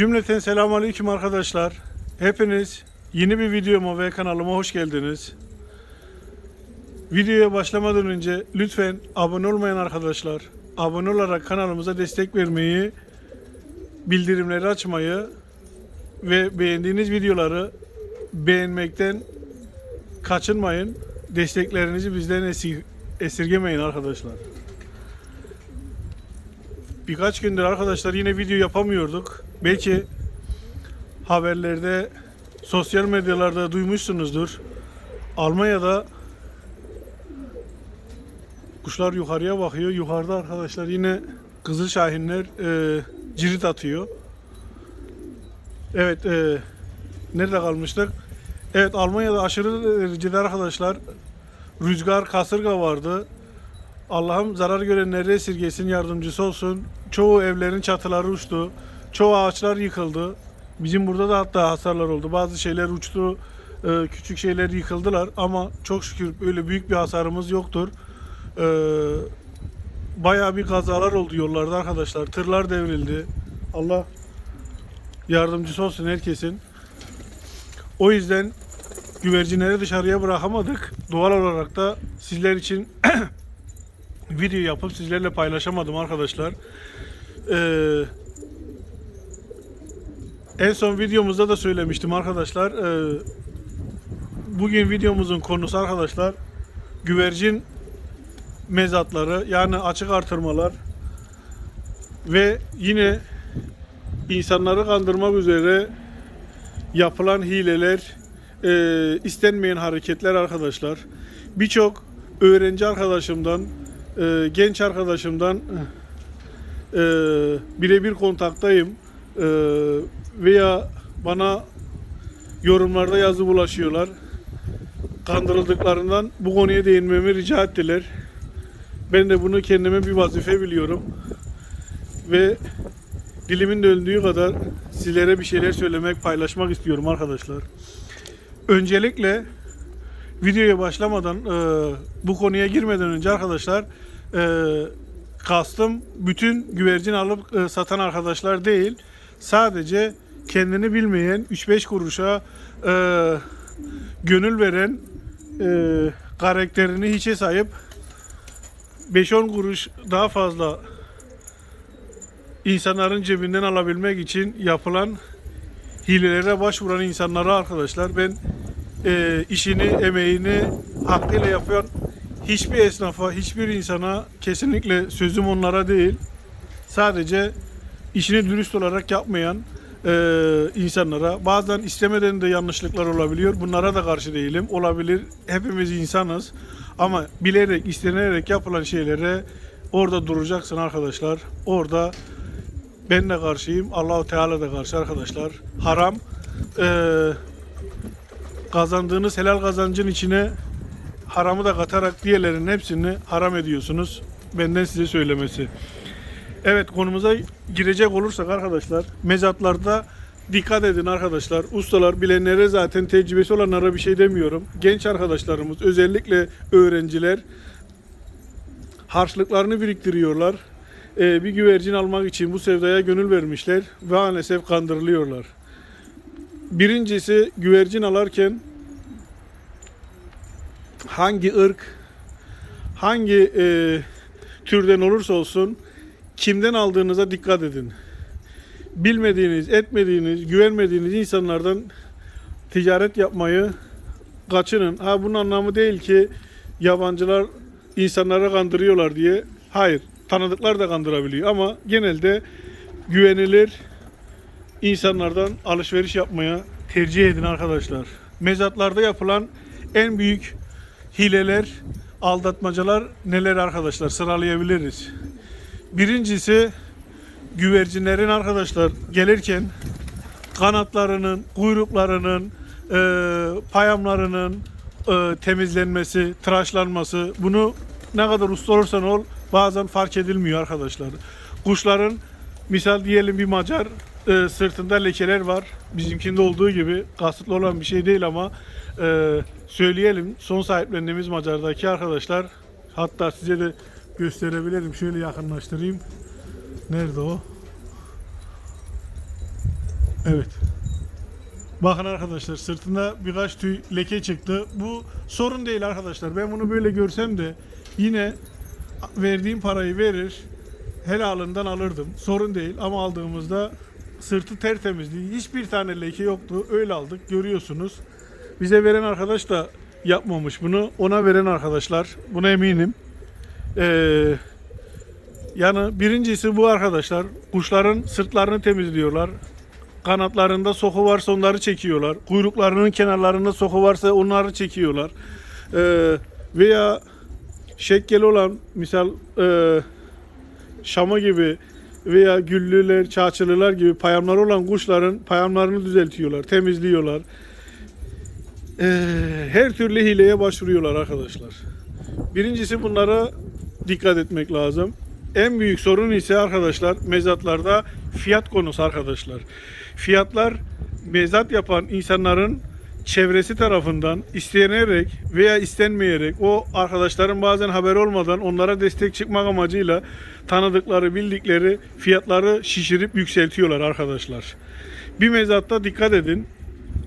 Cümleten selamun aleyküm arkadaşlar. Hepiniz yeni bir videoma ve kanalıma hoş geldiniz. Videoya başlamadan önce lütfen abone olmayan arkadaşlar abone olarak kanalımıza destek vermeyi, bildirimleri açmayı ve beğendiğiniz videoları beğenmekten kaçınmayın. Desteklerinizi bizden esir- esirgemeyin arkadaşlar. Birkaç gündür arkadaşlar yine video yapamıyorduk. Belki haberlerde, sosyal medyalarda duymuşsunuzdur. Almanya'da kuşlar yukarıya bakıyor. Yukarıda arkadaşlar yine kızıl şahinler e, cirit atıyor. Evet, e, nerede kalmıştık? Evet, Almanya'da aşırı derecede arkadaşlar rüzgar, kasırga vardı. Allah'ım zarar görenleri esirgesin, yardımcısı olsun. Çoğu evlerin çatıları uçtu. Çoğu ağaçlar yıkıldı. Bizim burada da hatta hasarlar oldu. Bazı şeyler uçtu, e, küçük şeyler yıkıldılar ama çok şükür öyle büyük bir hasarımız yoktur. E, bayağı bir kazalar oldu yollarda arkadaşlar. Tırlar devrildi. Allah yardımcısı olsun herkesin. O yüzden güvercinleri dışarıya bırakamadık. Doğal olarak da sizler için video yapıp sizlerle paylaşamadım arkadaşlar. Ee, en son videomuzda da söylemiştim arkadaşlar. Ee, bugün videomuzun konusu arkadaşlar güvercin mezatları yani açık artırmalar ve yine insanları kandırmak üzere yapılan hileler, e, istenmeyen hareketler arkadaşlar. Birçok öğrenci arkadaşımdan, e, genç arkadaşımdan e, birebir kontaktayım E, veya bana yorumlarda yazı bulaşıyorlar. Kandırıldıklarından bu konuya değinmemi rica ettiler. Ben de bunu kendime bir vazife biliyorum. Ve dilimin döndüğü kadar sizlere bir şeyler söylemek, paylaşmak istiyorum arkadaşlar. Öncelikle videoya başlamadan e, bu konuya girmeden önce arkadaşlar e, kastım bütün güvercin alıp e, satan arkadaşlar değil. Sadece kendini bilmeyen 3-5 kuruşa e, gönül veren e, karakterini hiçe sayıp 5-10 kuruş daha fazla insanların cebinden alabilmek için yapılan hilelere başvuran insanlara arkadaşlar ben e, işini, emeğini hakkıyla yapan hiçbir esnafa, hiçbir insana kesinlikle sözüm onlara değil. Sadece işini dürüst olarak yapmayan e, insanlara bazen istemeden de yanlışlıklar olabiliyor. Bunlara da karşı değilim. Olabilir. Hepimiz insanız. Ama bilerek, istenerek yapılan şeylere orada duracaksın arkadaşlar. Orada ben de karşıyım. Allahu Teala da karşı arkadaşlar. Haram. Eee kazandığınız helal kazancın içine haramı da katarak diğerlerinin hepsini haram ediyorsunuz. Benden size söylemesi. Evet konumuza girecek olursak arkadaşlar mezatlarda dikkat edin arkadaşlar. Ustalar bilenlere zaten tecrübesi olanlara bir şey demiyorum. Genç arkadaşlarımız özellikle öğrenciler harçlıklarını biriktiriyorlar. Ee, bir güvercin almak için bu sevdaya gönül vermişler ve maalesef kandırılıyorlar. Birincisi güvercin alarken hangi ırk, hangi e, türden olursa olsun kimden aldığınıza dikkat edin. Bilmediğiniz, etmediğiniz, güvenmediğiniz insanlardan ticaret yapmayı kaçının. Ha bunun anlamı değil ki yabancılar insanlara kandırıyorlar diye. Hayır, tanıdıklar da kandırabiliyor ama genelde güvenilir insanlardan alışveriş yapmaya tercih edin arkadaşlar. Mezatlarda yapılan en büyük hileler, aldatmacalar neler arkadaşlar sıralayabiliriz. Birincisi güvercinlerin arkadaşlar gelirken kanatlarının, kuyruklarının, e, payamlarının e, temizlenmesi, tıraşlanması bunu ne kadar usta olursan ol bazen fark edilmiyor arkadaşlar. Kuşların misal diyelim bir macar e, sırtında lekeler var. Bizimkinde olduğu gibi kasıtlı olan bir şey değil ama e, söyleyelim son sahiplendiğimiz Macar'daki arkadaşlar hatta size de gösterebilirim. Şöyle yakınlaştırayım. Nerede o? Evet. Bakın arkadaşlar sırtında birkaç tüy leke çıktı. Bu sorun değil arkadaşlar. Ben bunu böyle görsem de yine verdiğim parayı verir helalından alırdım. Sorun değil ama aldığımızda sırtı tertemizdi. Hiçbir tane leke yoktu. Öyle aldık. Görüyorsunuz. Bize veren arkadaş da yapmamış bunu. Ona veren arkadaşlar. Buna eminim. Ee, yani birincisi bu arkadaşlar. Kuşların sırtlarını temizliyorlar. Kanatlarında soku varsa onları çekiyorlar. Kuyruklarının kenarlarında soku varsa onları çekiyorlar. Ee, veya şekkeli olan misal e, şama gibi veya güllüler, çağçılılar gibi payamlar olan kuşların payamlarını düzeltiyorlar, temizliyorlar. Ee, her türlü hileye başvuruyorlar arkadaşlar. Birincisi bunlara dikkat etmek lazım. En büyük sorun ise arkadaşlar mezatlarda fiyat konusu arkadaşlar. Fiyatlar mezat yapan insanların çevresi tarafından istenerek veya istenmeyerek o arkadaşların bazen haber olmadan onlara destek çıkmak amacıyla tanıdıkları bildikleri fiyatları şişirip yükseltiyorlar arkadaşlar. Bir mezatta dikkat edin.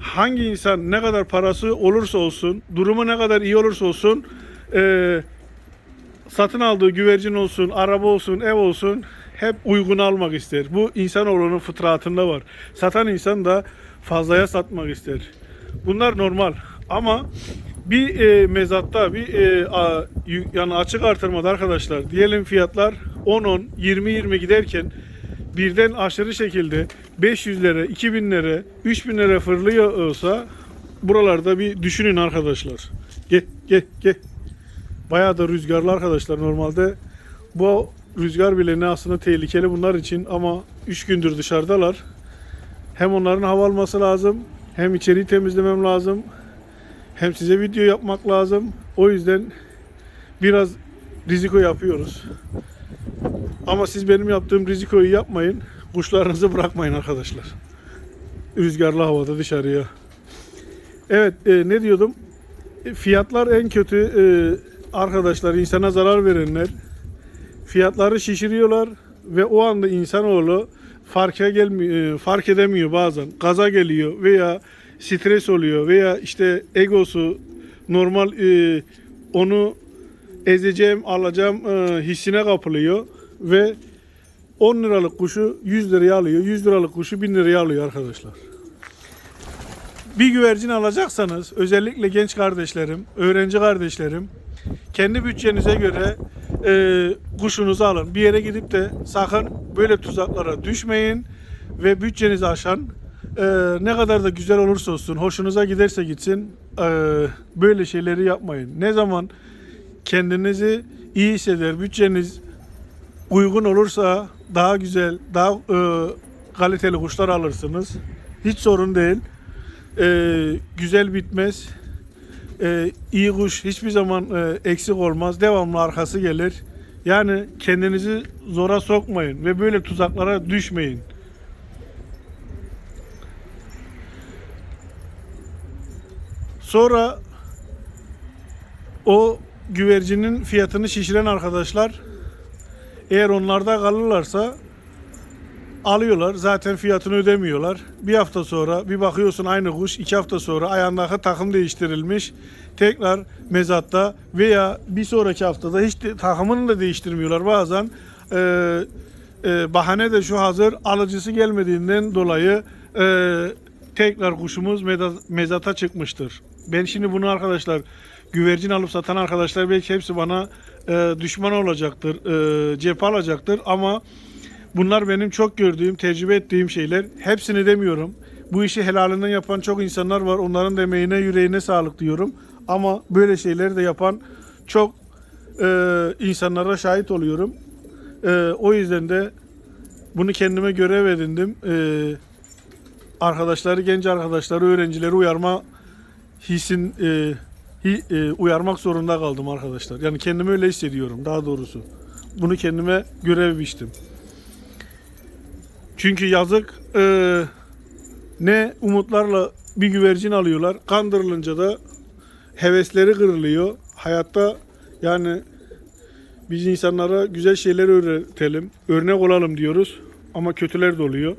Hangi insan ne kadar parası olursa olsun, durumu ne kadar iyi olursa olsun eee satın aldığı güvercin olsun, araba olsun, ev olsun hep uygun almak ister. Bu insanoğlunun fıtratında var. Satan insan da fazlaya satmak ister. Bunlar normal. Ama bir e, mezatta bir e, a- yani açık artırmada arkadaşlar diyelim fiyatlar 10-10, 20-20 giderken birden aşırı şekilde 500 lira, 2000 lira, 3000 lira fırlıyorsa buralarda bir düşünün arkadaşlar. Gel gel gel. Bayağı da rüzgarlı arkadaşlar normalde. Bu rüzgar bile ne aslında tehlikeli bunlar için ama 3 gündür dışarıdalar. Hem onların hava alması lazım, hem içeriği temizlemem lazım, hem size video yapmak lazım. O yüzden biraz riziko yapıyoruz. Ama siz benim yaptığım rizikoyu yapmayın. Kuşlarınızı bırakmayın arkadaşlar. Rüzgarlı havada dışarıya. Evet e, ne diyordum? E, Fiyatlar en kötü e, arkadaşlar insana zarar verenler. Fiyatları şişiriyorlar ve o anda insanoğlu farka gelmiyor, fark edemiyor bazen. Gaza geliyor veya stres oluyor veya işte egosu normal e, onu ezeceğim, alacağım e, hissine kapılıyor ve 10 liralık kuşu 100 liraya alıyor. 100 liralık kuşu 1000 liraya alıyor arkadaşlar. Bir güvercin alacaksanız özellikle genç kardeşlerim, öğrenci kardeşlerim kendi bütçenize göre e, kuşunuzu alın. Bir yere gidip de sakın böyle tuzaklara düşmeyin ve bütçenizi aşan e, ne kadar da güzel olursa olsun, hoşunuza giderse gitsin e, böyle şeyleri yapmayın. Ne zaman kendinizi iyi hisseder, bütçeniz uygun olursa daha güzel, daha e, kaliteli kuşlar alırsınız. Hiç sorun değil. E, güzel bitmez. E, iyi kuş hiçbir zaman e, eksik olmaz. Devamlı arkası gelir. Yani kendinizi zora sokmayın ve böyle tuzaklara düşmeyin. Sonra o güvercinin fiyatını şişiren arkadaşlar eğer onlarda kalırlarsa alıyorlar. Zaten fiyatını ödemiyorlar. Bir hafta sonra bir bakıyorsun aynı kuş iki hafta sonra ayağındaki takım değiştirilmiş. Tekrar mezatta veya bir sonraki haftada hiç de, takımını da değiştirmiyorlar. Bazen e, e, bahane de şu hazır alıcısı gelmediğinden dolayı e, tekrar kuşumuz mezata çıkmıştır. Ben şimdi bunu arkadaşlar güvercin alıp satan arkadaşlar belki hepsi bana e, düşman olacaktır, e, cephe alacaktır ama bunlar benim çok gördüğüm, tecrübe ettiğim şeyler. Hepsini demiyorum. Bu işi helalinden yapan çok insanlar var. Onların da emeğine, yüreğine sağlık diyorum. Ama böyle şeyleri de yapan çok e, insanlara şahit oluyorum. E, o yüzden de bunu kendime görev edindim. E, arkadaşları, genç arkadaşları, öğrencileri uyarma hissin e, hi- e, uyarmak zorunda kaldım arkadaşlar. Yani kendimi öyle hissediyorum daha doğrusu. Bunu kendime görev biçtim. Çünkü yazık e, ne umutlarla bir güvercin alıyorlar. Kandırılınca da hevesleri kırılıyor. Hayatta yani Biz insanlara güzel şeyler öğretelim, örnek olalım diyoruz ama kötüler de oluyor.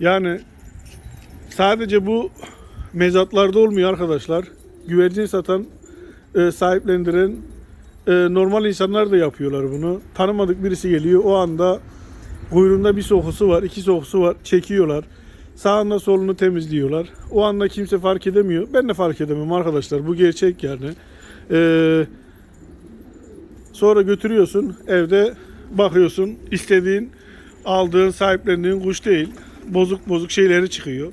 Yani sadece bu mezatlarda olmuyor arkadaşlar. Güvercin satan, e, sahiplendiren e, normal insanlar da yapıyorlar bunu. Tanımadık birisi geliyor o anda kuyruğunda bir sokusu var, iki sokusu var, çekiyorlar. Sağında solunu temizliyorlar. O anda kimse fark edemiyor. Ben de fark edemem arkadaşlar. Bu gerçek yani. Eee Sonra götürüyorsun evde bakıyorsun istediğin aldığın sahiplendiğin kuş değil. Bozuk bozuk şeyleri çıkıyor.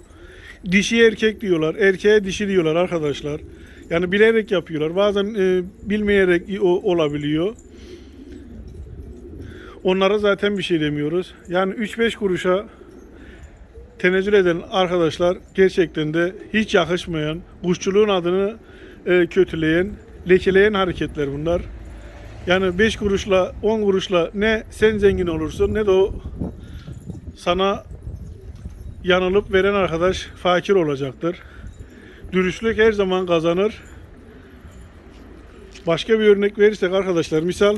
Dişi erkek diyorlar. Erkeğe dişi diyorlar arkadaşlar. Yani bilerek yapıyorlar. Bazen e, bilmeyerek o, olabiliyor. Onlara zaten bir şey demiyoruz. Yani 3-5 kuruşa tenezzül eden arkadaşlar gerçekten de hiç yakışmayan, kuşçuluğun adını e, kötüleyen, lekeleyen hareketler bunlar. Yani 5 kuruşla 10 kuruşla ne sen zengin olursun ne de o sana yanılıp veren arkadaş fakir olacaktır. Dürüstlük her zaman kazanır. Başka bir örnek verirsek arkadaşlar misal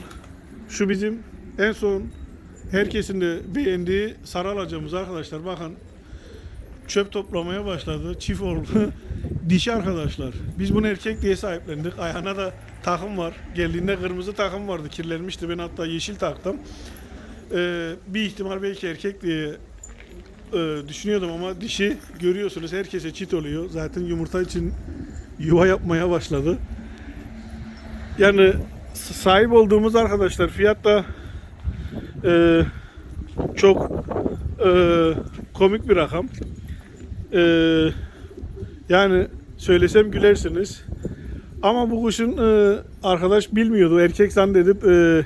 şu bizim en son herkesin de beğendiği sarı alacağımız arkadaşlar bakın çöp toplamaya başladı. Çift oldu. Dişi arkadaşlar. Biz bunu erkek diye sahiplendik. Ayağına da takım var. Geldiğinde kırmızı takım vardı. Kirlenmişti. Ben hatta yeşil taktım. Ee, bir ihtimal belki erkek diye e, düşünüyordum ama dişi görüyorsunuz herkese çit oluyor. Zaten yumurta için yuva yapmaya başladı. Yani sahip olduğumuz arkadaşlar fiyat da e, çok e, komik bir rakam. E, yani söylesem gülersiniz. Ama bu kuşun e, arkadaş bilmiyordu. Erkek zannedip e,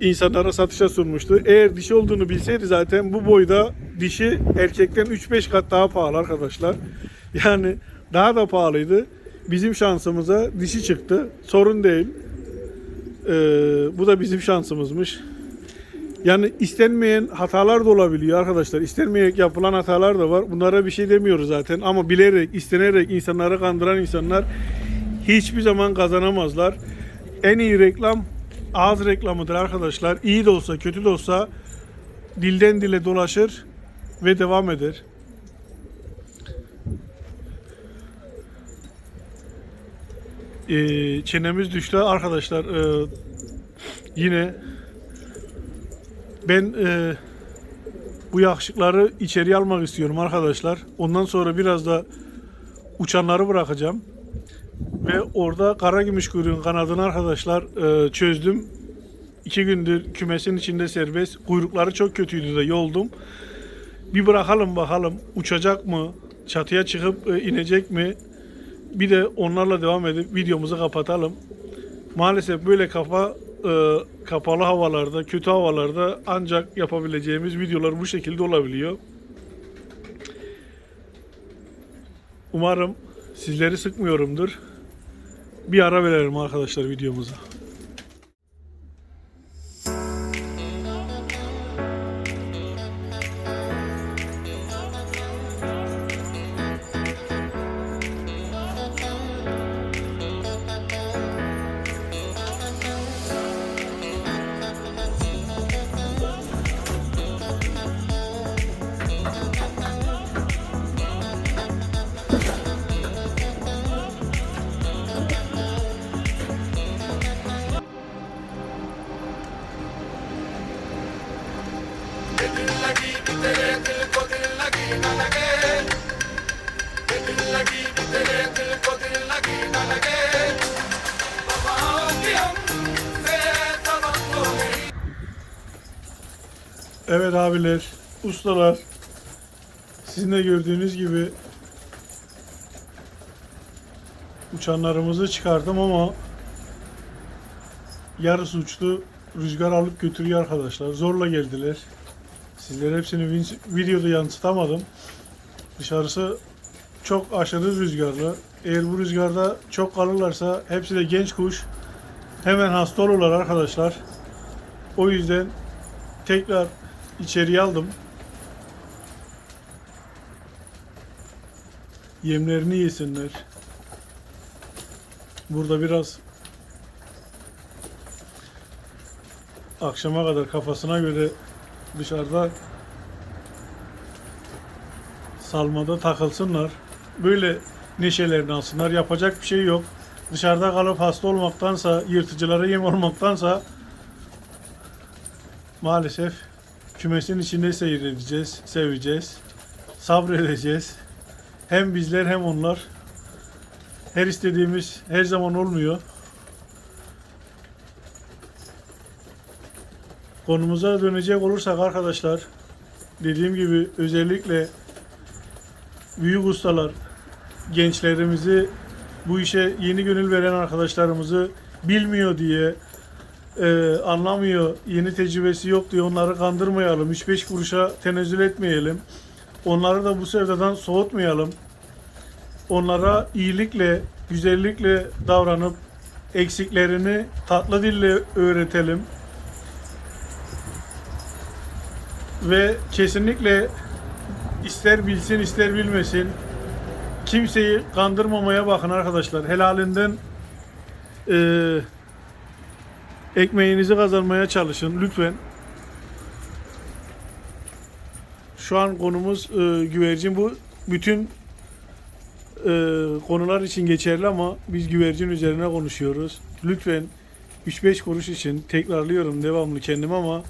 insanlara satışa sunmuştu. Eğer dişi olduğunu bilseydi zaten bu boyda dişi erkekten 3-5 kat daha pahalı arkadaşlar. Yani daha da pahalıydı. Bizim şansımıza dişi çıktı. Sorun değil. E, bu da bizim şansımızmış. Yani istenmeyen hatalar da olabiliyor arkadaşlar. İstenmeyerek yapılan hatalar da var. Bunlara bir şey demiyoruz zaten. Ama bilerek, istenerek insanları kandıran insanlar hiçbir zaman kazanamazlar. En iyi reklam ağız reklamıdır arkadaşlar. İyi de olsa, kötü de olsa dilden dile dolaşır ve devam eder. Ee, çenemiz düştü arkadaşlar. Ee, yine ben e, bu yakışıkları içeriye almak istiyorum arkadaşlar. Ondan sonra biraz da uçanları bırakacağım. Ve orada kara gümüş kuyruğun kanadını arkadaşlar e, çözdüm. İki gündür kümesin içinde serbest. Kuyrukları çok kötüydü de yoldum. Bir bırakalım bakalım uçacak mı? Çatıya çıkıp e, inecek mi? Bir de onlarla devam edip videomuzu kapatalım. Maalesef böyle kafa e, kapalı havalarda, kötü havalarda ancak yapabileceğimiz videolar bu şekilde olabiliyor. Umarım sizleri sıkmıyorumdur. Bir ara verelim arkadaşlar videomuza. Ustalar. Sizin de gördüğünüz gibi uçanlarımızı çıkardım ama yarısı uçtu. Rüzgar alıp götürüyor arkadaşlar. Zorla geldiler. Sizlere hepsini videoda yansıtamadım. Dışarısı çok aşırı rüzgarlı. Eğer bu rüzgarda çok kalırlarsa hepsi de genç kuş. Hemen hasta olurlar arkadaşlar. O yüzden tekrar içeriye aldım. Yemlerini yesinler. Burada biraz akşama kadar kafasına göre dışarıda salmada takılsınlar. Böyle neşelerini alsınlar. Yapacak bir şey yok. Dışarıda kalıp hasta olmaktansa, yırtıcılara yem olmaktansa maalesef kümesin içinde seyredeceğiz, seveceğiz, sabredeceğiz. Hem bizler hem onlar. Her istediğimiz her zaman olmuyor. Konumuza dönecek olursak arkadaşlar, dediğim gibi özellikle büyük ustalar, gençlerimizi bu işe yeni gönül veren arkadaşlarımızı bilmiyor diye e, anlamıyor, yeni tecrübesi yok diye onları kandırmayalım. 3-5 kuruşa tenezzül etmeyelim. Onları da bu sevdadan soğutmayalım. Onlara iyilikle, güzellikle davranıp eksiklerini tatlı dille öğretelim. Ve kesinlikle ister bilsin ister bilmesin kimseyi kandırmamaya bakın arkadaşlar. Helalinden eee ekmeğinizi kazanmaya çalışın lütfen. Şu an konumuz e, güvercin bu bütün e, konular için geçerli ama biz güvercin üzerine konuşuyoruz. Lütfen 3-5 kuruş için tekrarlıyorum devamlı kendim ama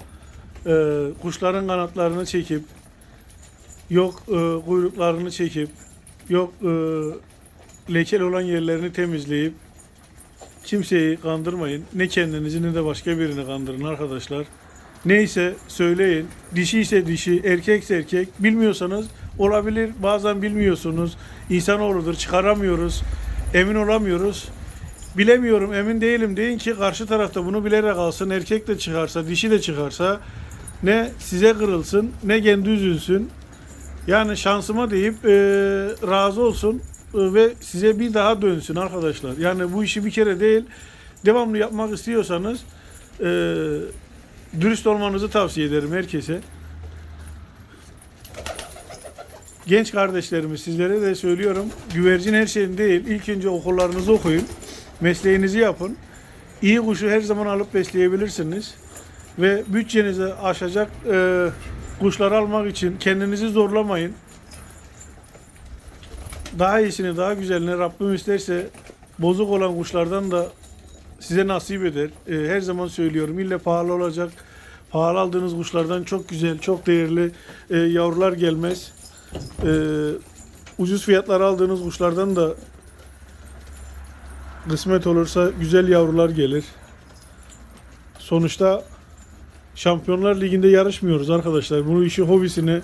e, kuşların kanatlarını çekip yok e, kuyruklarını çekip yok e, lekeli olan yerlerini temizleyip kimseyi kandırmayın. Ne kendinizi ne de başka birini kandırın arkadaşlar. Neyse söyleyin. Dişi ise dişi, erkekse erkek. Bilmiyorsanız olabilir. Bazen bilmiyorsunuz. İnsanoğludur. Çıkaramıyoruz. Emin olamıyoruz. Bilemiyorum, emin değilim deyin ki karşı tarafta bunu bilerek alsın. Erkek de çıkarsa, dişi de çıkarsa ne size kırılsın ne kendi üzülsün. Yani şansıma deyip e, razı olsun e, ve size bir daha dönsün arkadaşlar. Yani bu işi bir kere değil devamlı yapmak istiyorsanız e, dürüst olmanızı tavsiye ederim herkese. Genç kardeşlerimiz sizlere de söylüyorum. Güvercin her şeyin değil. İlk önce okullarınızı okuyun. Mesleğinizi yapın. İyi kuşu her zaman alıp besleyebilirsiniz. Ve bütçenizi aşacak e, kuşları almak için kendinizi zorlamayın. Daha iyisini, daha güzelini Rabbim isterse bozuk olan kuşlardan da size nasip eder. E, her zaman söylüyorum. İlle pahalı olacak. Pahalı aldığınız kuşlardan çok güzel, çok değerli e, yavrular gelmez. E, ucuz fiyatlar aldığınız kuşlardan da kısmet olursa güzel yavrular gelir. Sonuçta Şampiyonlar Ligi'nde yarışmıyoruz arkadaşlar. Bunu işi hobisine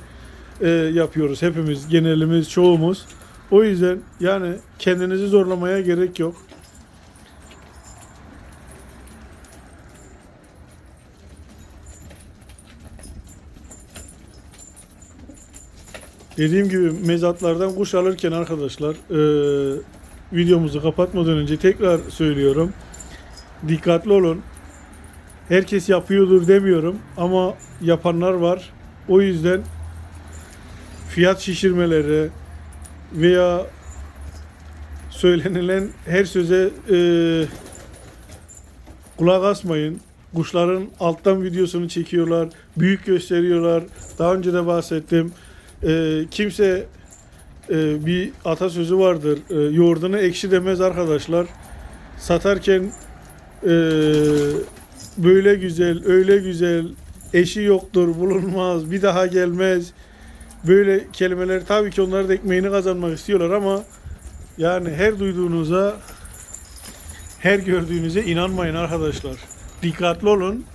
e, yapıyoruz hepimiz, genelimiz, çoğumuz. O yüzden yani kendinizi zorlamaya gerek yok. Dediğim gibi mezatlardan kuş alırken arkadaşlar e, videomuzu kapatmadan önce tekrar söylüyorum. Dikkatli olun. Herkes yapıyordur demiyorum ama yapanlar var. O yüzden fiyat şişirmeleri veya söylenilen her söze e, kulak asmayın. Kuşların alttan videosunu çekiyorlar, büyük gösteriyorlar. Daha önce de bahsettim. E, kimse e, bir atasözü vardır. E, yoğurduna ekşi demez arkadaşlar. Satarken e, böyle güzel, öyle güzel, eşi yoktur, bulunmaz, bir daha gelmez. Böyle kelimeler tabii ki onlar da ekmeğini kazanmak istiyorlar ama yani her duyduğunuza, her gördüğünüze inanmayın arkadaşlar. Dikkatli olun.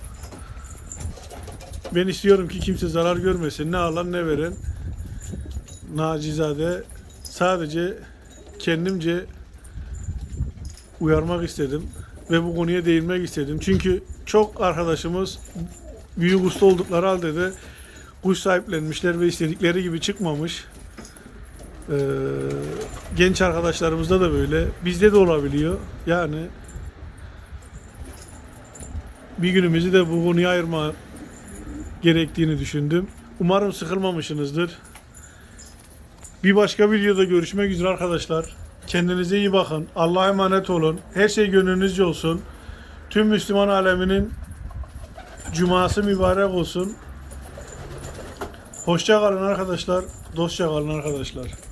Ben istiyorum ki kimse zarar görmesin. Ne alan ne veren. Nacizade sadece kendimce uyarmak istedim ve bu konuya değinmek istedim. Çünkü çok arkadaşımız büyük usta oldukları halde de kuş sahiplenmişler ve istedikleri gibi çıkmamış. Ee, genç arkadaşlarımızda da böyle. Bizde de olabiliyor. Yani bir günümüzü de bu konuya ayırma gerektiğini düşündüm. Umarım sıkılmamışsınızdır. Bir başka videoda görüşmek üzere arkadaşlar. Kendinize iyi bakın. Allah'a emanet olun. Her şey gönlünüzce olsun. Tüm Müslüman aleminin cuması mübarek olsun. Hoşça kalın arkadaşlar. Dostça kalın arkadaşlar.